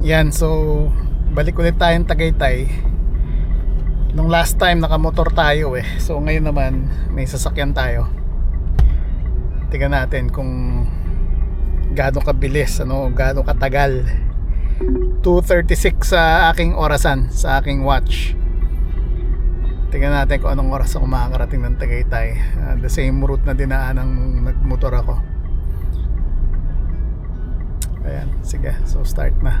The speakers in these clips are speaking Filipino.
Yan, so balik ulit tayong Tagaytay. Nung last time nakamotor tayo eh. So ngayon naman may sasakyan tayo. Tingnan natin kung gaano kabilis, ano, gaano katagal. 2.36 sa aking orasan, sa aking watch. Tingnan natin kung anong oras ako makakarating ng Tagaytay. Ah, the same route na dinaan ng nagmotor ako. Ayan, sige. So start na.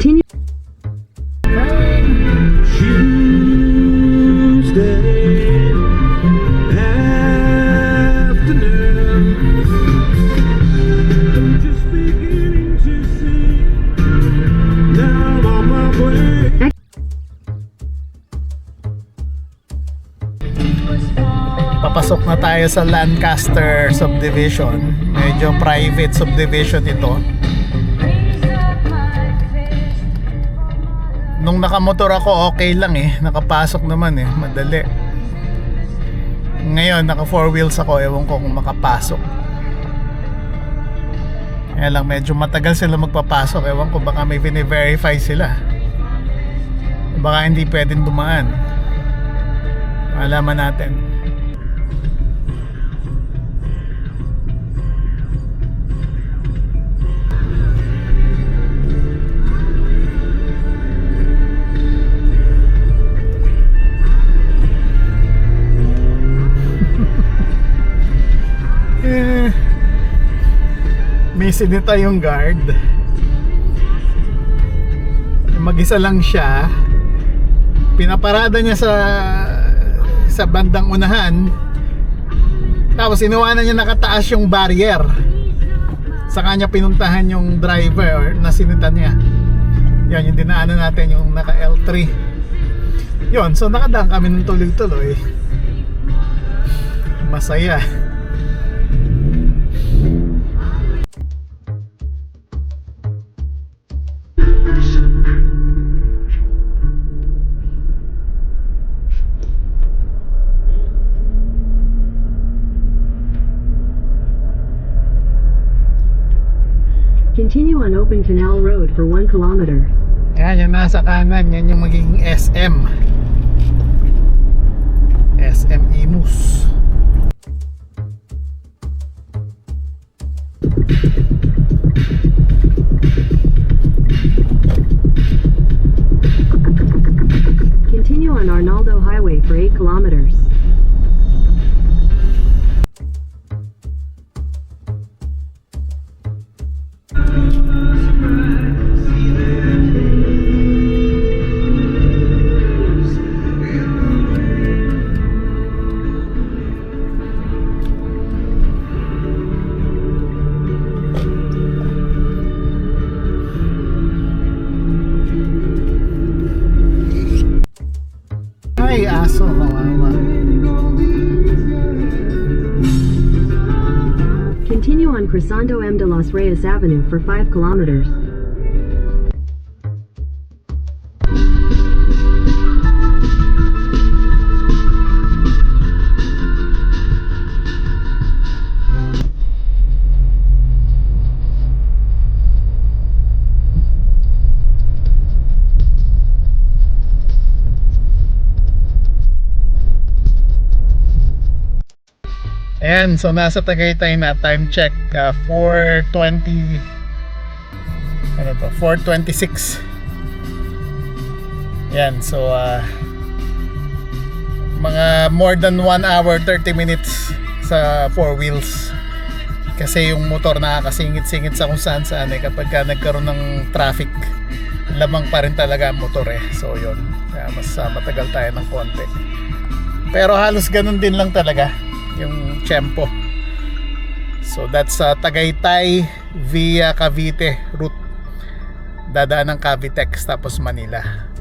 way. Papasok na tayo sa Lancaster subdivision. Medyo private subdivision ito. Nung nakamotor ako okay lang eh. Nakapasok naman eh. Madali. Ngayon naka four wheels ako. Ewan ko kung makapasok. Kaya lang medyo matagal sila magpapasok. Ewan ko baka may verify sila. Baka hindi pwedeng dumaan. Malaman natin. May sinita yung guard. Mag-isa lang siya. Pinaparada niya sa sa bandang unahan. Tapos inuwanan niya nakataas yung barrier. Sa kanya pinuntahan yung driver na sinita niya. Yan yung dinaanan natin yung naka L3. Yon, so nakadaan kami ng tuloy-tuloy. Masaya. Continue on Open Canal Road for 1 kilometer. Yan, yung nasa kanan, yan yung magiging SM. SM Imus. Continue on Arnaldo Highway for 8 kilometers. On Crescendo M de los Reyes Avenue for 5 kilometers. Ayan, so nasa Tagaytay na time check uh, 4:20 ano to 4:26 Yan, so uh, mga more than 1 hour 30 minutes sa four wheels. Kasi yung motor nakakasingit-singit sa kung saan saan eh kapag ka nagkaroon ng traffic lamang pa rin talaga ang motor eh. So yun kaya mas ah, matagal tayo ng konti. Pero halos ganun din lang talaga yung tempo so that's uh, Tagaytay via Cavite route. Dadaan ng Cavitex tapos Manila